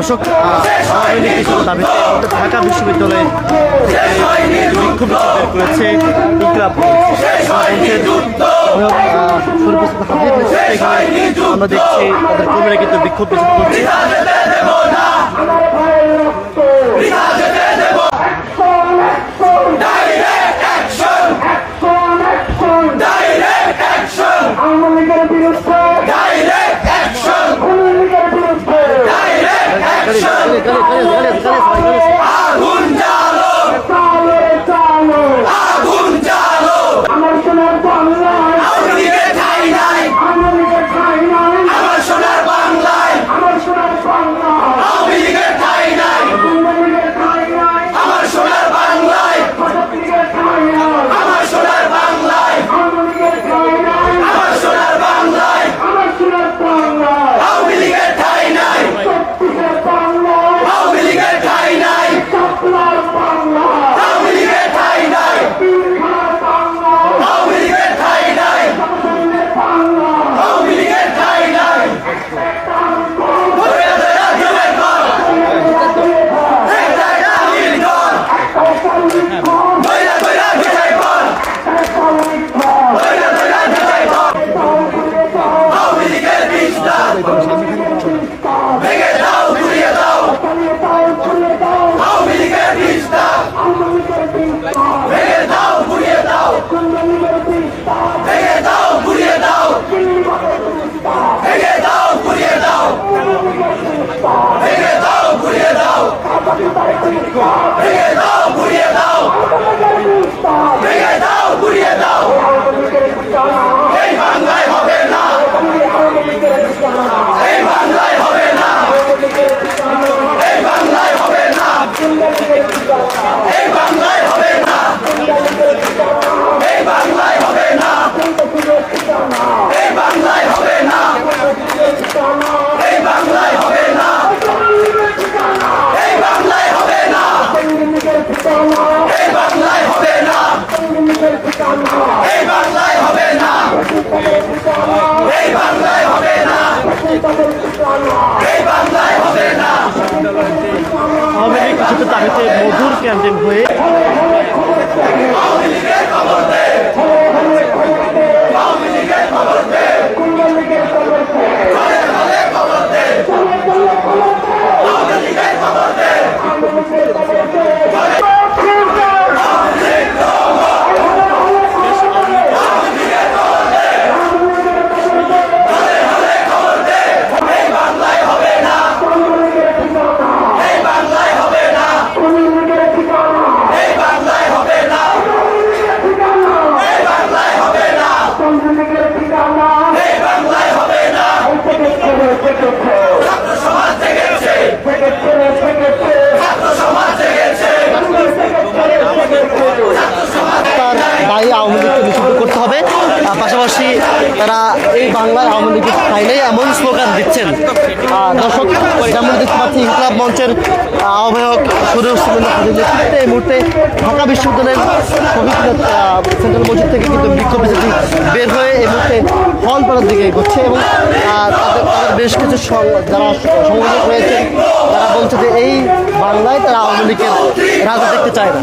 অশোক দাবিতে ঢাকা বিশ্ববিদ্যালয়ে বিক্ষোভ বের করেছে ইনকলাব আমরা দেখছি তাদের কর্মীরা কিন্তু বিক্ষোভ করছে। have. দাবিতে মধুর ক্যান্টিন হয়ে দিচ্ছেন দর্শক, যেমন দেখতে পাচ্ছি, ইনকলাব মঞ্চের আহ্বায়ক সুরেশ নেতৃত্বে এই মুহূর্তে ঢাকা বিশ্ববিদ্যালয়ের সেন্ট্রাল মসজিদ থেকে কিন্তু বিক্ষোভ মিছিলটি বের হয়ে এই মুহূর্তে হল পাড়ার দিকে এগোচ্ছে এবং তাদের তাদের বেশ কিছু যারা সংগঠক রয়েছেন, তারা বলছে যে এই বাংলায় তারা আওয়ামী লীগের রাজা দেখতে চায় না।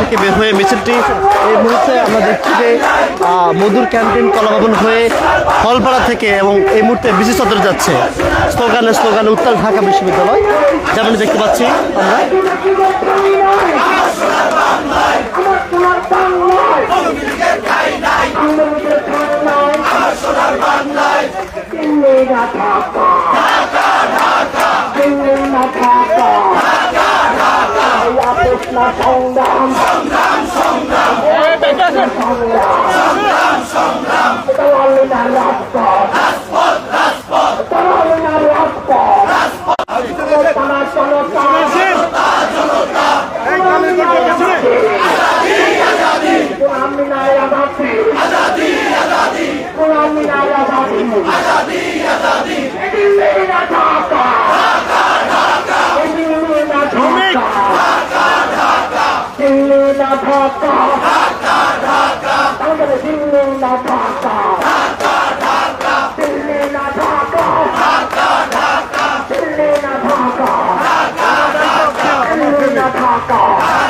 থেকে বের হয়ে মিছিলটি এই মুহূর্তে আমরা দেখছি যে মধুর ক্যান্টিন কলাভবন হয়ে হলপাড়া থেকে এবং এই মুহূর্তে বিসি সদরে যাচ্ছে। স্লোগানে স্লোগানে, উত্তাল ঢাকা বিশ্ববিদ্যালয়। যেমন দেখতে পাচ্ছি আমরা। সংগ্রাম সংগ্রাম এটা হলো না আজাদি আজাদি ঢাকা না ঢাকা দিল্লি না ঢাকা আমাদের দিল্লি না ঢাকা দিল্লি না ঢাকা দিল্লি না ঢাকা দিল্লি না ঢাকা